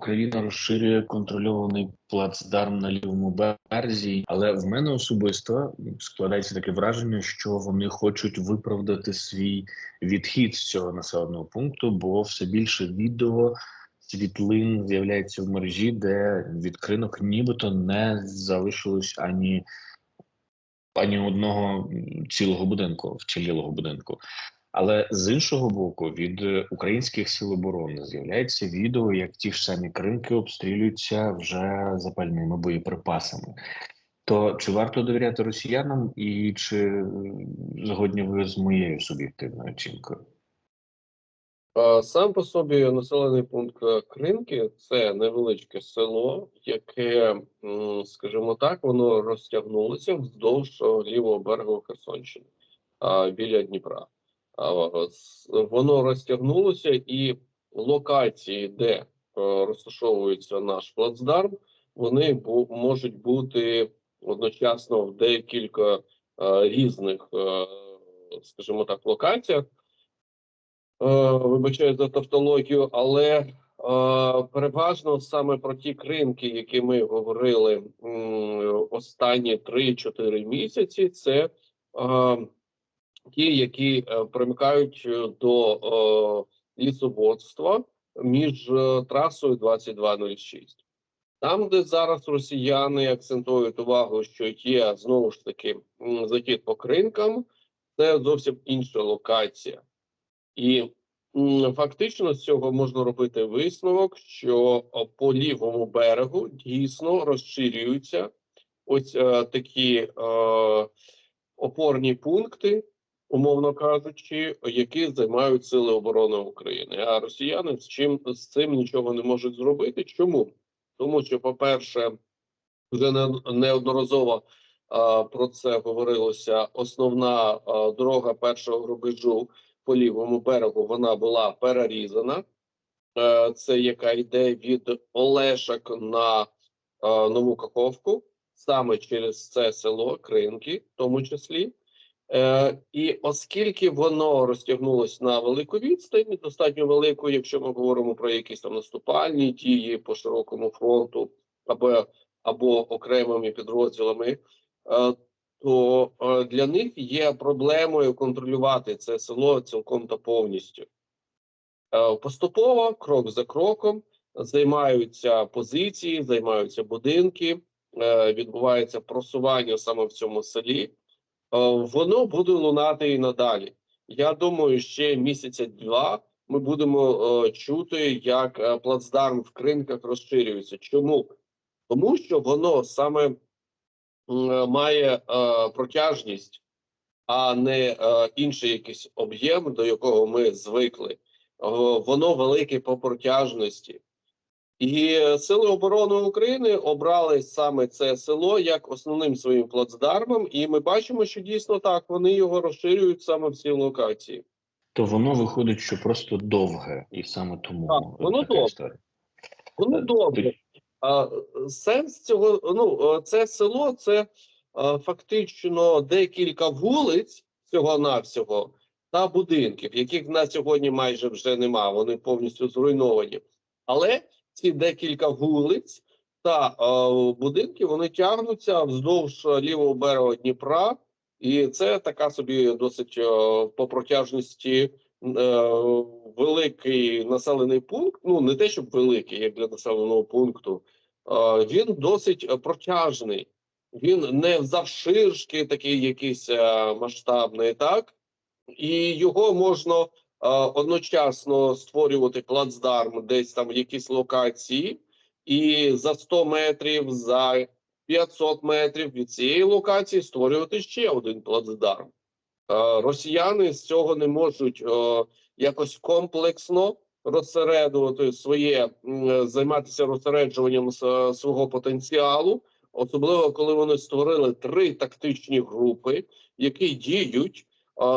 Україна розширює контрольований плацдарм на лівому березі, але в мене особисто складається таке враження, що вони хочуть виправдати свій відхід з цього населеного пункту, бо все більше відео світлин з'являється в мережі, де від кринок нібито не залишилось ані. Ані одного цілого будинку, вцілілого будинку. Але з іншого боку, від е, українських сил оборони з'являється відео, як ті ж самі кринки обстрілюються вже запальними боєприпасами. То чи варто довіряти росіянам, і чи е, згодні ви з моєю суб'єктивною оцінкою? Сам по собі населений пункт е, Кринки це невеличке село, яке, скажімо так, воно розтягнулося вздовж лівого берегу Херсонщини біля Дніпра. Воно розтягнулося і локації, де е, розташовується наш плацдарм, вони можуть бути одночасно в декілька е, різних, е, скажімо так, локаціях. Вибачаю за тавтологію, але переважно саме про ті кринки, які ми говорили останні 3-4 місяці, це ті, які е, примикають е, до е, лісоводства між трасою 2206. Там, де зараз росіяни акцентують увагу, що є знову ж таки захід по кринкам, це зовсім інша локація. І фактично з цього можна робити висновок, що по лівому берегу дійсно розширюються ось такі опорні пункти, умовно кажучи, які займають сили оборони України. А росіяни з чим з цим нічого не можуть зробити. Чому? Тому що, по-перше, вже не- неодноразово а, про це говорилося. Основна а, дорога першого рубежу по лівому берегу вона була перерізана. Е, Це яка йде від Олешок на е, Нову Каховку, саме через це село Кринки, в тому числі. Е, І оскільки воно розтягнулось на велику відстань, достатньо велику, якщо ми говоримо про якісь там наступальні дії по широкому фронту або, або окремими підрозділами, е, то е, для них є проблемою контролювати це село цілком та повністю. Е, Поступово, крок за кроком, займаються позиції, займаються будинки, е, відбувається просування саме в цьому селі. Е, Воно буде лунати і надалі. Я думаю, ще місяця-два ми будемо е, чути, як е, плацдарм в кринках розширюється. Чому? Тому що воно саме має протяжність, а не інший якийсь об'єм, до якого ми звикли. Воно велике по протяжності. І е, Сили оборони України обрали саме це село як основним своїм плацдармом, і ми бачимо, що дійсно так вони його розширюють саме в цій локації. То воно виходить, що просто довге, і саме тому Так, воно довге. історія. Воно Е, добре. А, сенс цього, ну е, це село, це е, фактично декілька вулиць цього навсього та будинків, яких на сьогодні майже вже нема. Вони повністю зруйновані. Але ці декілька вулиць та е, будинків вони тягнуться вздовж лівого берега Дніпра, і це така собі досить е, по протяжності е, великий населений пункт. Ну не те, щоб великий, як для населеного пункту. е, Він досить протяжний. Він не завширшки, такий якийсь е, масштабний, так і його можна одночасно створювати плацдарм десь там в якійсь локації, і за 100 метрів, за 500 метрів від цієї локації створювати ще один плацдарм. Росіяни з цього не можуть якось комплексно розсередувати своє займатися розсереджуванням свого потенціалу, особливо коли вони створили три тактичні групи, які діють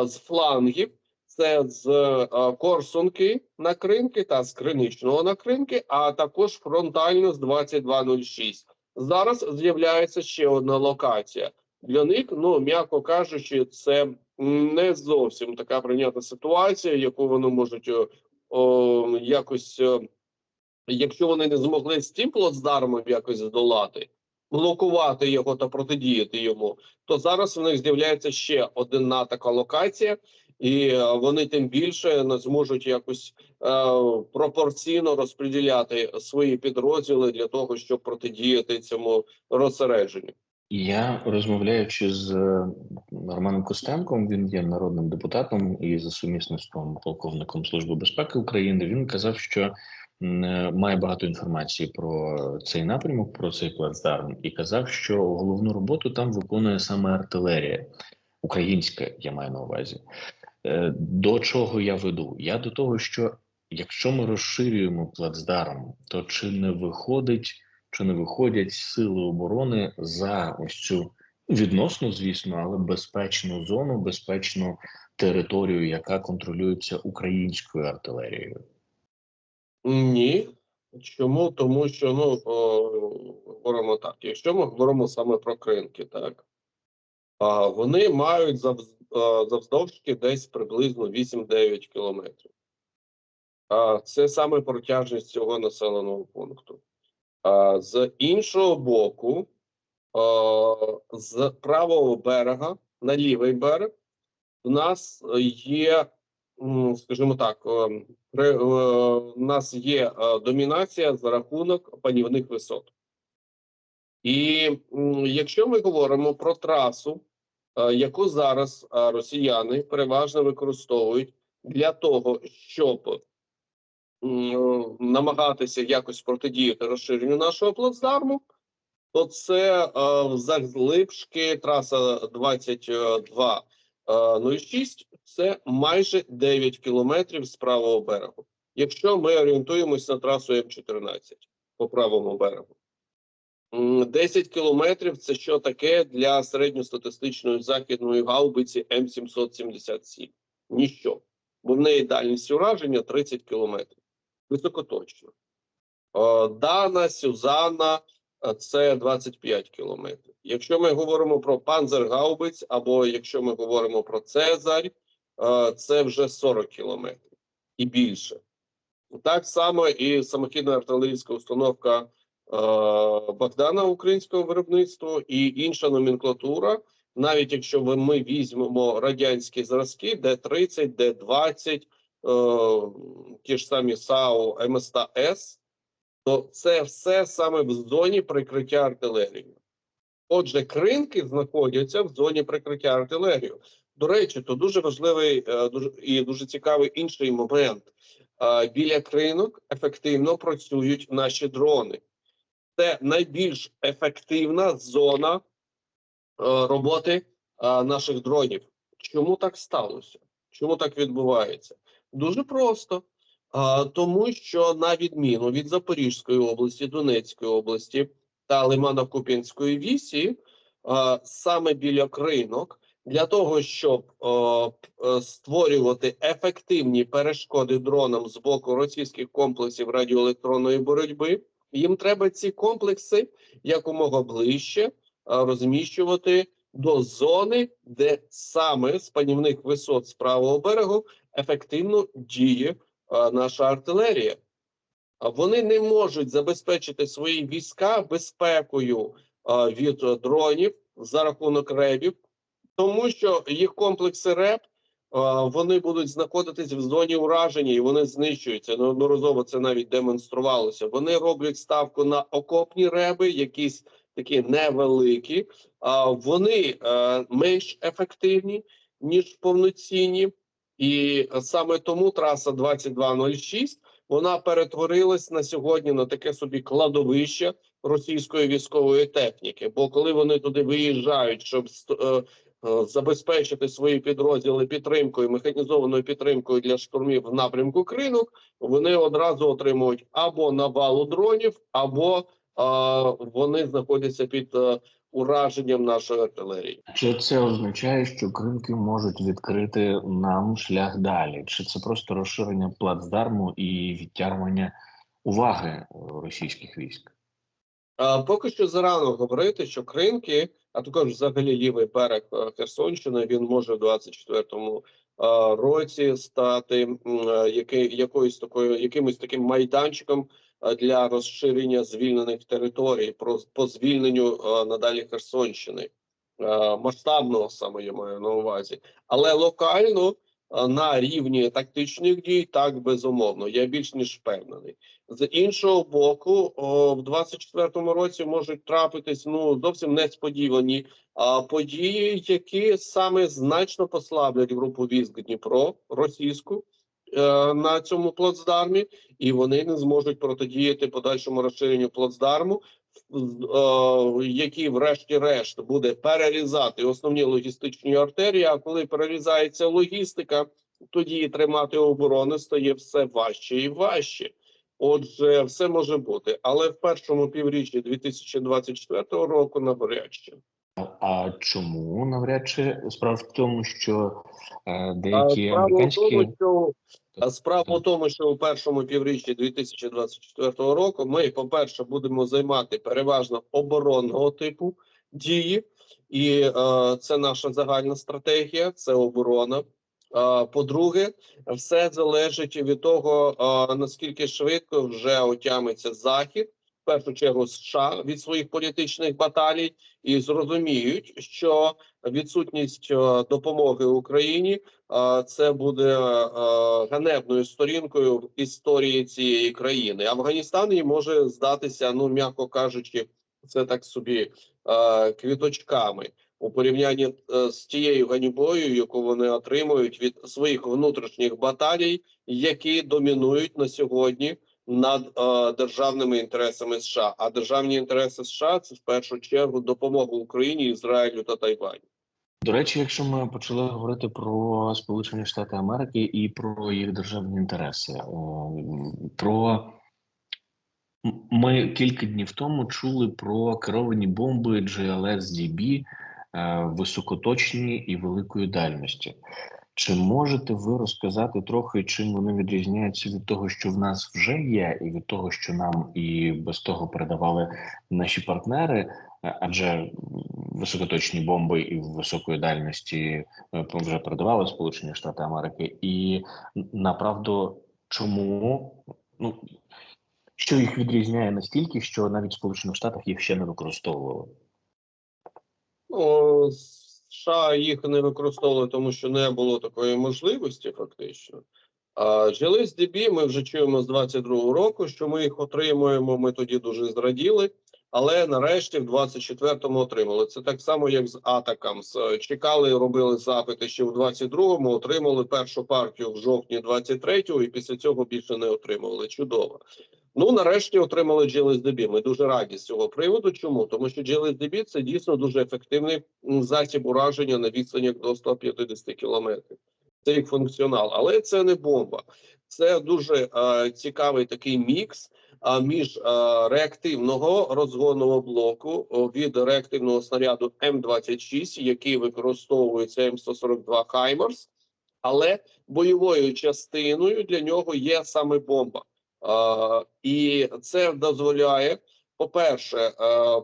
з флангів. Це з е, Корсунки на Кринки та з Криничного на Кринки, а також фронтально з 2206. Зараз з'являється ще одна локація. Для них, ну м'яко кажучи, це не зовсім така прийнята ситуація, яку вони можуть о, о, якось е, якщо вони не змогли з цим плацдармом якось здолати, блокувати його та протидіяти йому, то зараз в них з'являється ще одна така локація, і е, вони тим більше не зможуть якось е, пропорційно розподіляти свої підрозділи для того, щоб протидіяти цьому розсередженню. Я розмовляючи з е, Романом Костенком, він є народним депутатом і за сумісництвом полковником Служби безпеки України. Він казав, що має багато інформації про цей напрямок, про цей плацдарм, і казав, що головну роботу там виконує саме артилерія українська. Я маю на увазі. Е, До чого я веду? Я до того, що якщо ми розширюємо плацдарм, то чи не виходить, чи не виходять сили оборони за ось цю відносно, звісно, але безпечну зону, безпечну територію, яка контролюється українською артилерією? Ні. Чому? Тому що ну о, говоримо так. Якщо ми говоримо саме про кринки, так а вони мають завздовжки десь приблизно 8-9 кілометрів. Це саме протяжність цього населеного пункту. З іншого боку, з правого берега на лівий берег в нас є, скажімо так, при, е, у нас є е, домінація за рахунок панівних висот. І якщо ми говоримо про трасу, е, яку зараз е, росіяни переважно використовують для того, щоб намагатися якось протидіяти розширенню нашого плацдарму, то це е, заглибшки траса 22 е, 06 це майже 9 кілометрів з правого берегу. Якщо ми орієнтуємося на трасу М14 по правому берегу. М, 10 кілометрів це що таке для середньостатистичної західної гаубиці М777? Ніщо. Бо в неї дальність ураження 30 кілометрів. Високоточно. Е, Дана, Сюзанна е, це 25 кілометрів. Якщо ми говоримо про панзергаубиць, або якщо ми говоримо про Цезарь, е, це вже 40 кілометрів і більше. Так само і самохідна артилерійська установка Богдана українського виробництва і інша номенклатура. Навіть якщо ми візьмемо радянські зразки, Д-30, Д-20, е, ті ж самі САУ, МСТ-С, то це все саме в зоні прикриття артилерією. Отже, кринки знаходяться в зоні прикриття артилерією. До речі, то дуже важливий е, і дуже цікавий інший момент. Е, Біля кринок ефективно працюють наші дрони. Це найбільш ефективна зона е, роботи е, наших дронів. Чому так сталося? Чому так відбувається? Дуже просто. Тому що на відміну від Запорізької області, Донецької області та Лимано-Куп'янської вісі, саме біля кринок, для того, щоб е, створювати ефективні перешкоди дронам з боку російських комплексів радіоелектронної боротьби, їм треба ці комплекси якомога ближче розміщувати до зони, де саме з панівних висот з правого берегу ефективно діє наша артилерія. Вони не можуть забезпечити свої війська безпекою від е, дронів за рахунок ребів, тому що їх комплекси РЕБ вони будуть знаходитись в зоні ураження і вони знищуються. Неодноразово це навіть демонструвалося. Вони роблять ставку на окопні реби, якісь такі невеликі, вони е, менш ефективні ніж повноцінні. І саме тому траса 2206 вона перетворилась на сьогодні на таке собі кладовище російської військової техніки. Бо коли вони туди виїжджають, щоб е, забезпечити свої підрозділи підтримкою, механізованою підтримкою для штурмів в напрямку кринок, вони одразу отримують або навалу дронів, або е, вони знаходяться під е, ураженням нашої артилерії. Чи це означає, що кринки можуть відкрити нам шлях далі? Чи це просто розширення плацдарму і відтягування уваги е, російських військ? Поки що зарано говорити, що кринки, а також взагалі лівий берег е, Херсонщини, він може в 24-му році стати е, який, якоюсь такою, якимось таким майданчиком е, для розширення звільнених територій, про по звільненню е, надалі Херсонщини. Е, Масштабного саме я маю на увазі, але локально е, на рівні тактичних дій, так безумовно, я більш ніж впевнений. З іншого боку, о, в 24-му році можуть трапитись ну зовсім несподівані а, події, які саме значно послаблять групу військ Дніпро російську е, на цьому плацдармі, і вони не зможуть протидіяти подальшому розширенню плацдарму, в- е, який, врешті-решт, буде перерізати основні логістичні артерії. А коли перерізається логістика, тоді тримати оборони стає все важче і важче. Отже, все може бути, але в першому півріччі 2024 року навряд чи. А чому навряд чи справа в тому, що е, деякі справа в американські тому, що а справа в тому, що у першому півріччі 2024 року ми, по-перше, будемо займати переважно оборонного типу дії, і е, це наша загальна стратегія, це оборона. По-друге, все залежить від того, наскільки швидко вже отямиться захід, в першу чергу США від своїх політичних баталій, і зрозуміють, що відсутність допомоги Україні це буде ганебною сторінкою в історії цієї країни. Афганістан їй може здатися, ну м'яко кажучи, це так собі квіточками у порівнянні е, з тією ганьбою, яку вони отримують від своїх внутрішніх баталій, які домінують на сьогодні над е, державними інтересами США. А державні інтереси США це в першу чергу допомога Україні, Ізраїлю та Тайваню. До речі, якщо ми почали говорити про Сполучені Штати Америки і про їх державні інтереси, е, про ми кілька днів тому чули про керовані бомби GLSDB високоточні і великої дальності. Чи можете ви розказати трохи, чим вони відрізняються від того, що в нас вже є, і від того, що нам і без того передавали наші партнери? Е, Адже високоточні бомби і високої дальності е, вже передавали Сполучені Штати Америки, і направду чому ну що їх відрізняє настільки, що навіть в Сполучених Штатах їх ще не використовували? Ну, США їх не використовували, тому що не було такої можливості, фактично. А GLSDB ми вже чуємо з 22-го року, що ми їх отримуємо. Ми тоді дуже зраділи, але нарешті в 24-му отримали. Це так само, як з Атакамс. Чекали, робили запити ще в 22-му, отримали першу партію в жовтні 23-го, і після цього більше не отримували. Чудово. Ну, нарешті отримали GLSDB. Ми дуже раді з цього приводу. Чому? Тому що GLSDB – це дійсно дуже ефективний засіб ураження на відстанях до 150 кілометрів. Це їх функціонал, але це не бомба. Це дуже е, цікавий такий мікс а, між е, реактивного розгонного блоку від реактивного снаряду М26, який використовується М142 Хаймерс, але бойовою частиною для нього є саме бомба. Е, і це дозволяє, по-перше, е,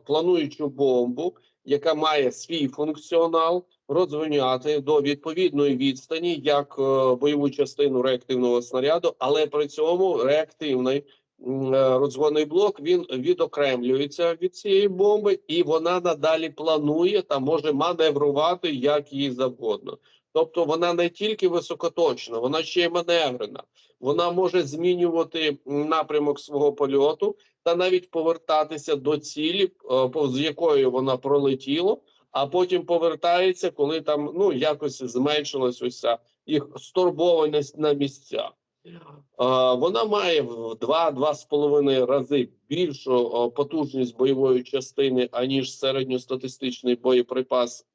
плануючу бомбу, яка має свій функціонал, розвиняти до відповідної відстані як е, бойову частину реактивного снаряду, але при цьому реактивний м, розгонний блок він відокремлюється від цієї бомби, і вона надалі планує та може маневрувати як їй завгодно. Тобто вона не тільки високоточна, вона ще й маневрена. Вона може змінювати напрямок свого польоту та навіть повертатися до цілі, е, повз якої вона пролетіла, а потім повертається, коли там ну якось зменшилась ця їх стурбованість на місцях. Е, Вона має в 2-2,5 рази більшу е, потужність бойової частини, аніж середньостатистичний боєприпас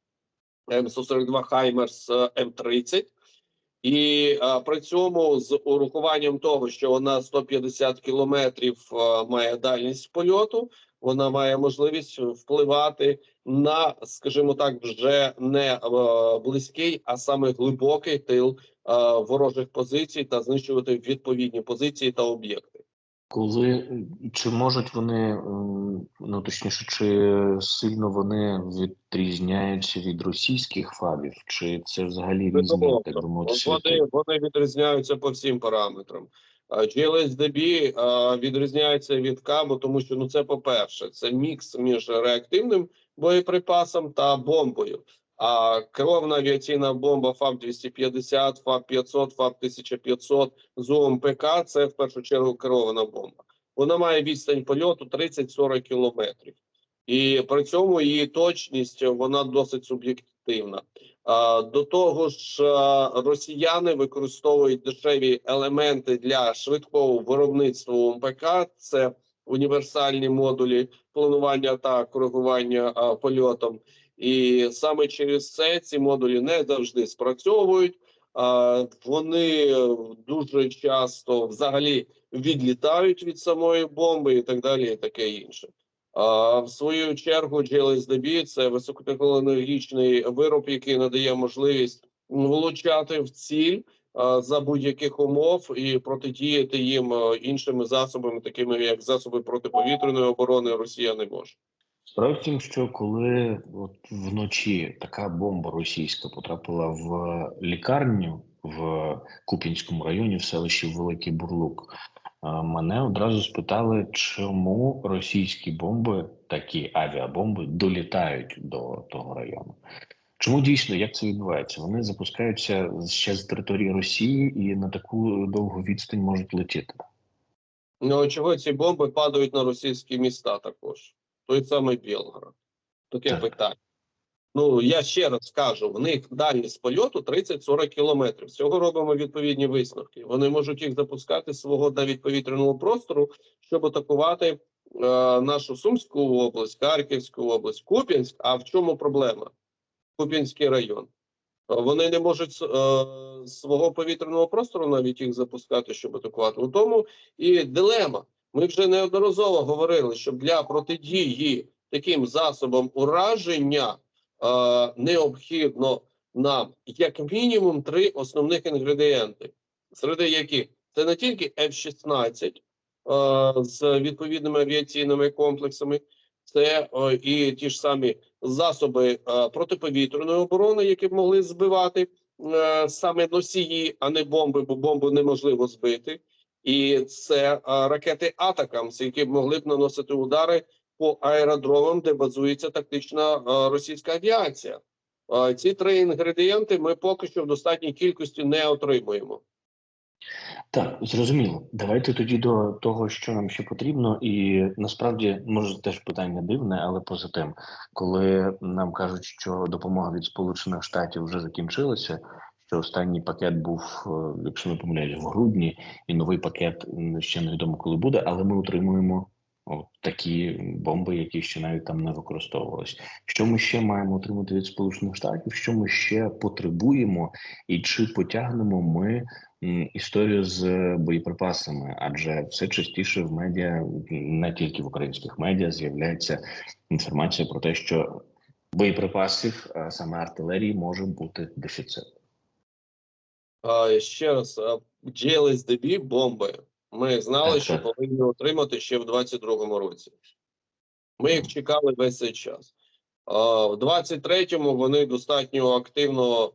М142 Хаймерс е, М30. І е, при цьому з урахуванням того, що вона 150 кілометрів е, має дальність польоту, вона має можливість впливати на, скажімо так, вже не е, близький, а саме глибокий тил е, ворожих позицій та знищувати відповідні позиції та об'єкти. Коли чи можуть вони, ем, ну точніше, чи сильно вони відрізняються від російських фабів, чи це взагалі різні, так би мовити. Вони, вони відрізняються по всім параметрам. GLSDB відрізняється від кабу, тому що ну це по-перше, це мікс між реактивним боєприпасом та бомбою. А керована авіаційна бомба ФАБ 250, ФАБ 500, ФАБ 1500 з УМПК – це в першу чергу керована бомба. Вона має відстань польоту 30-40 кілометрів, і при цьому її точність вона досить суб'єктивна. До того ж, росіяни використовують дешеві елементи для швидкого виробництва УМПК. Це універсальні модулі планування та коригування польотом. І саме через це ці модулі не завжди спрацьовують. Вони дуже часто взагалі відлітають від самої бомби і так далі, і таке інше. А в свою чергу GLSDB – це високотехнологічний вироб, який надає можливість влучати в ціль за будь-яких умов і протидіяти їм іншими засобами, такими як засоби протиповітряної оборони, Росія не може. Справа в тім, що коли от вночі така бомба російська потрапила в лікарню в Куп'янському районі, в селищі Великий Бурлук, мене одразу спитали, чому російські бомби, такі авіабомби, долітають до того району. Чому дійсно як це відбувається? Вони запускаються ще з території Росії і на таку довгу відстань можуть летіти. Ну чого ці бомби падають на російські міста також? Той самий Білгород. Таке Так. питання. Ну я ще раз скажу: в них дальність польоту 30-40 кілометрів. З цього робимо відповідні висновки. Вони можуть їх запускати з свого навіть повітряного простору, щоб атакувати е, нашу Сумську область, Харківську область, Куп'янськ. А в чому проблема? Куп'янський район. Вони не можуть е, свого повітряного простору навіть їх запускати, щоб атакувати. У тому і дилема. Ми вже неодноразово говорили, що для протидії таким засобам ураження е, необхідно нам як мінімум три основних інгредієнти, серед яких це не тільки F-16 е, з відповідними авіаційними комплексами, це е, і ті ж самі засоби е, протиповітряної оборони, які могли збивати е, саме носії, а не бомби, бо бомбу неможливо збити. І це ракети Атакамс, які могли б наносити удари по аеродромам, де базується тактична російська авіація. Ці три інгредієнти ми поки що в достатній кількості не отримуємо. Так, зрозуміло. Давайте тоді до того, що нам ще потрібно, і насправді може теж питання дивне, але поза тим, коли нам кажуть, що допомога від Сполучених Штатів вже закінчилася, що останній пакет був, е, якщо не помиляюсь, в грудні, і новий пакет ще невідомо коли буде, але ми отримуємо от такі бомби, які ще навіть там не використовувались. Що ми ще маємо отримати від Сполучених Штатів? Що ми ще потребуємо, і чи потягнемо ми історію з боєприпасами, адже все частіше в медіа, не тільки в українських медіа, з'являється інформація про те, що боєприпасів, саме артилерії, може бути дефіцит. Ще раз, GLSDB бомби. Ми знали, що повинні отримати ще в 22-му році. Ми їх чекали весь цей час. В 23-му вони достатньо активно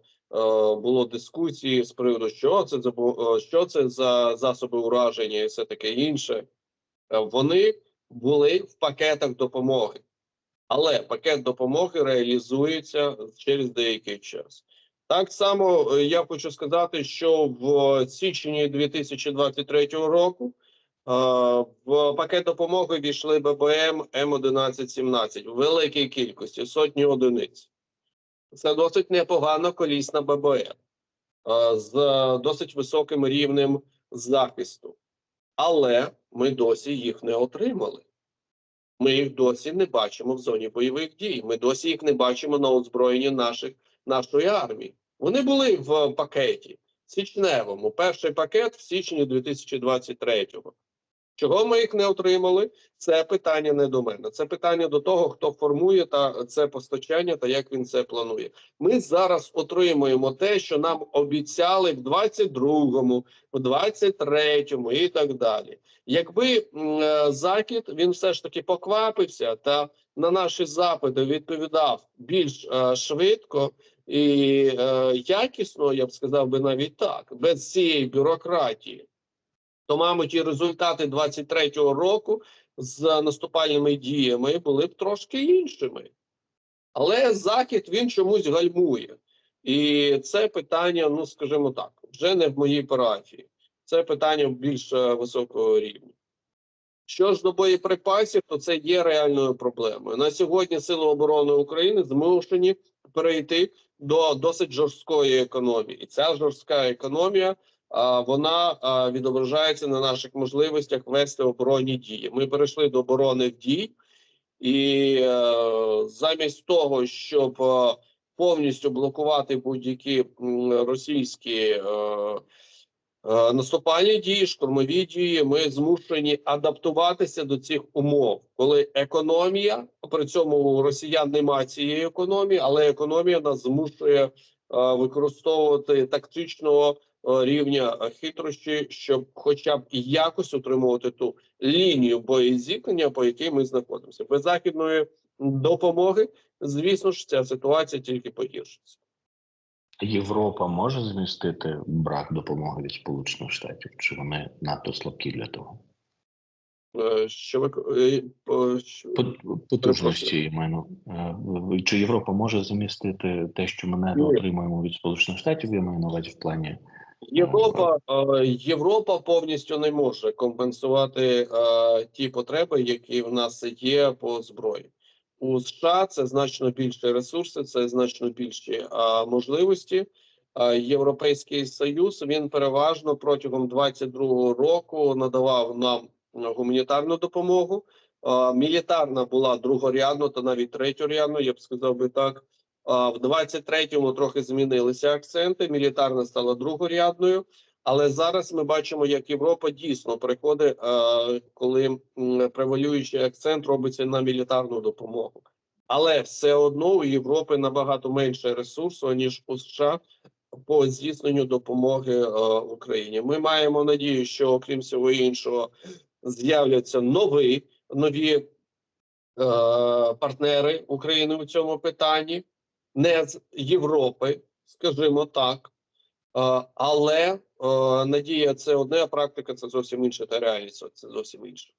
було дискусії з приводу, що це за що це за засоби ураження і все таке інше. Вони були в пакетах допомоги, але пакет допомоги реалізується через деякий час. Так само е, я хочу сказати, що в січні 2023 року е, в пакет допомоги війшли ББМ М1117 в великій кількості сотні одиниць. Це досить непогана колісна ББМ е, з досить високим рівнем захисту. Але ми досі їх не отримали. Ми їх досі не бачимо в зоні бойових дій. Ми досі їх не бачимо на озброєнні наших нашої армії. Вони були в пакеті січневому. Перший пакет в січні 2023-го. Чого ми їх не отримали? Це питання не до мене. Це питання до того, хто формує та це постачання та як він це планує. Ми зараз отримуємо те, що нам обіцяли в 22-му, в 23-му і так далі. Якби е, захід він все ж таки поквапився та на наші запити відповідав більш е, швидко і е, якісно, я б сказав би навіть так, без цієї бюрократії, то, мабуть, і результати 23-го року з наступальними діями були б трошки іншими. Але Захід він чомусь гальмує. І це питання, ну скажімо так, вже не в моїй парафії. Це питання більш е, високого рівня. Що ж до боєприпасів, то це є реальною проблемою. На сьогодні Сили оборони України змушені перейти до досить жорсткої економії. І ця жорстка економія а, вона а, відображається на наших можливостях вести оборонні дії. Ми перейшли до оборонних дій, і а, замість того, щоб а, повністю блокувати будь-які російські е, е, наступальні дії, штурмові дії, ми змушені адаптуватися до цих умов, коли економія при цьому росіян немає цієї економії, але економія нас змушує е, використовувати тактичного е, рівня е, хитрощі, щоб, хоча б якось утримувати ту лінію боєзіткнення, по якій ми знаходимося. Без західної допомоги, звісно ж, ця ситуація тільки погіршиться. Європа може змістити брак допомоги від Сполучених Штатів, чи вони надто слабкі для того? Е, Що ви е, Потужності я маю. е, Чи Європа може замістити те, що ми не отримуємо від Сполучених Штатів? Я маю на увазі в плані Європа, е, Європа повністю не може компенсувати ті потреби, які в нас є по зброї. У США це значно більше ресурси, це значно більші е, можливості. Е, Європейський союз він переважно протягом 22-го року надавав нам гуманітарну допомогу. Е, Мілітарна була другорядно та навіть третьорядно, я б сказав би так. А, В 23-му трохи змінилися акценти. Мілітарна стала другорядною, але зараз ми бачимо, як Європа дійсно приходить, е, коли превалюючий акцент робиться на мілітарну допомогу. Але все одно у Європи набагато менше ресурсу ніж у США по здійсненню допомоги е, Україні. Ми маємо надію, що окрім всього іншого з'являться нові нові е, партнери України у цьому питанні не з Європи, скажімо так. Е, Але е, надія це одне, а практика це зовсім інше, та реальність це зовсім інше.